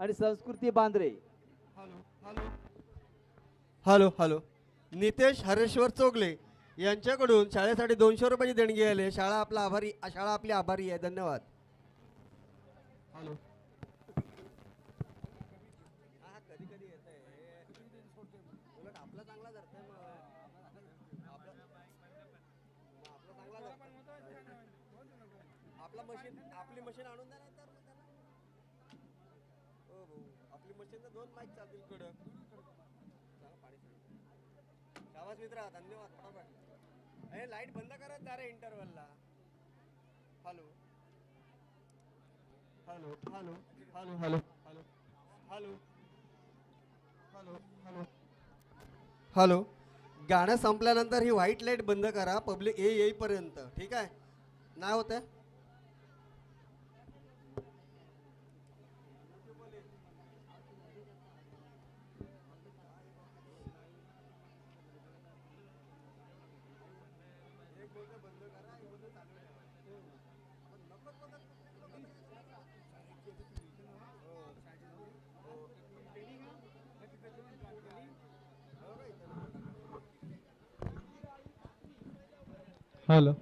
आणि संस्कृती Bandre. Hello hello. Nitesh Hareshwar Chogle यांच्याकडून शाळेसाठी दोनशे रुपयाची देणगी आली शाळा आपला आभारी शाळा आपली आभारी आहे. धन्यवाद. हॅलो. आपला मशीन आपली मशीन आणून द्या हो भाऊ आपली मशीन तर दोन माईक चालतील कडं सांगा पाणी सांगा. शाबास मित्रा धन्यवाद. फटाफट अरे लाइट बंद करत जा रे इंटरवलला hello hello hello hello hello hello hello hello hello hello गाणं संपल्यानंतर ही व्हाईट लाइट बंद करा. पब्लिक ये येईपर्यंत. ठीक आहे? नाही होत हॅलो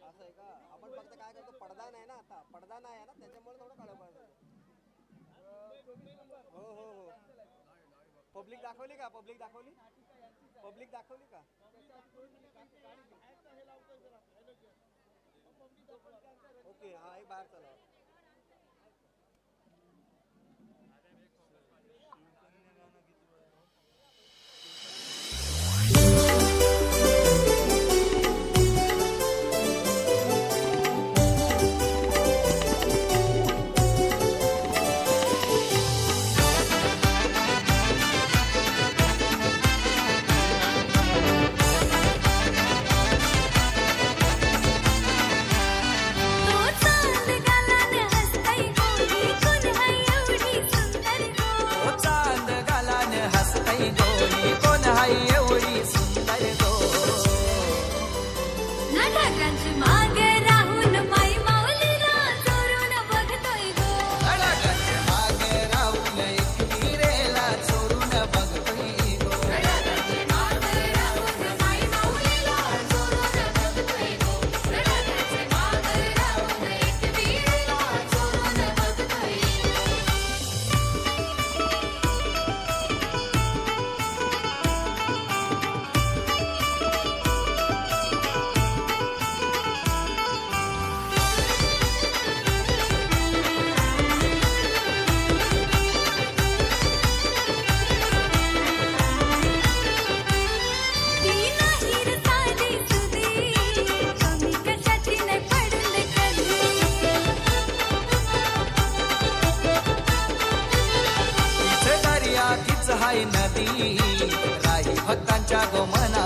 असं आहे का आपण फक्त काय करतो पडदा नाही ना आता पडदा नाही आहे ना त्याच्यामुळे थोडं काळं पडतं हो हो हो पब्लिक दाखवली का? पब्लिक दाखवली? पब्लिक दाखवली का? ओके हा एक बाहेर चला. to my हाय नदी राई भक्तांच्या गोमना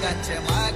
agachemar.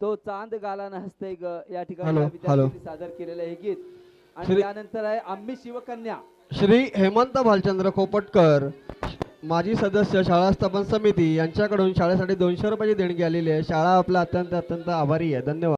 तो चांद गाला हसते ग. या ठिकाणी सादर केलेलं हे गीत. आणि श्री- त्यानंतर आहे आम्ही शिवकन्या. श्री हेमंत भालचंद्र खोपटकर माजी सदस्य शाळा स्थापन समिती यांच्याकडून शाळेसाठी दोनशे रुपयाची देणगी आलेली आहे. शाळा आपला अत्यंत अत्यंत आभारी आहे. धन्यवाद.